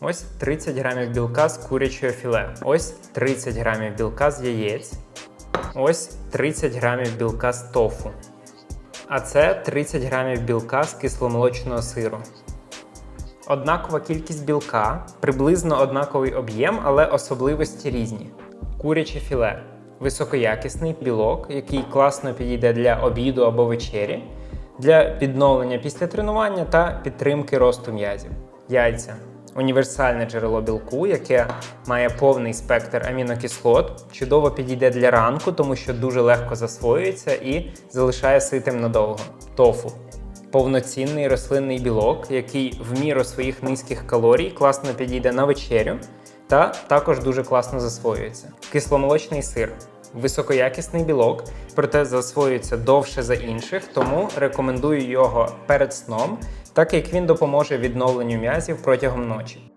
Ось 30 грамів білка з курячого філе. Ось 30 грамів білка з яєць. Ось 30 грамів білка з тофу. А це 30 грамів білка з кисломолочного сиру. Однакова кількість білка, приблизно однаковий об'єм, але особливості різні. Куряче філе високоякісний білок, який класно підійде для обіду або вечері, для підновлення після тренування та підтримки росту м'язів. Яйця універсальне джерело білку, яке має повний спектр амінокислот, чудово підійде для ранку, тому що дуже легко засвоюється і залишає ситим надовго. Тофу повноцінний рослинний білок, який в міру своїх низьких калорій класно підійде на вечерю та також дуже класно засвоюється. Кисломолочний сир. Високоякісний білок, проте засвоюється довше за інших, тому рекомендую його перед сном, так як він допоможе відновленню м'язів протягом ночі.